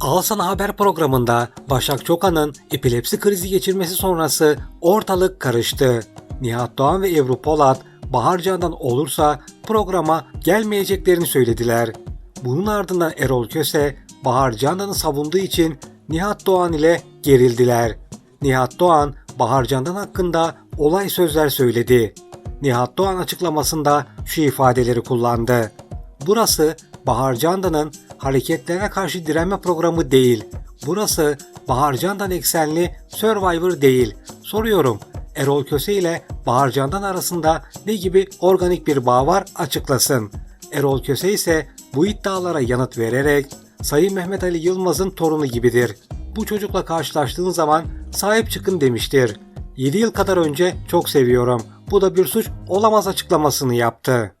Al Sana Haber programında Başak Çokan'ın epilepsi krizi geçirmesi sonrası ortalık karıştı. Nihat Doğan ve Ebru Polat Bahar Can'dan olursa programa gelmeyeceklerini söylediler. Bunun ardından Erol Köse Bahar Candan'ı savunduğu için Nihat Doğan ile gerildiler. Nihat Doğan Bahar Candan hakkında olay sözler söyledi. Nihat Doğan açıklamasında şu ifadeleri kullandı. Burası Bahar Candan'ın hareketlerine karşı direnme programı değil. Burası Bahar Candan eksenli Survivor değil. Soruyorum Erol Köse ile Bahar Candan arasında ne gibi organik bir bağ var açıklasın. Erol Köse ise bu iddialara yanıt vererek Sayın Mehmet Ali Yılmaz'ın torunu gibidir. Bu çocukla karşılaştığın zaman sahip çıkın demiştir. 7 yıl kadar önce çok seviyorum. Bu da bir suç olamaz açıklamasını yaptı.